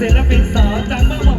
ศิลปินสาวจากเมื่อวาน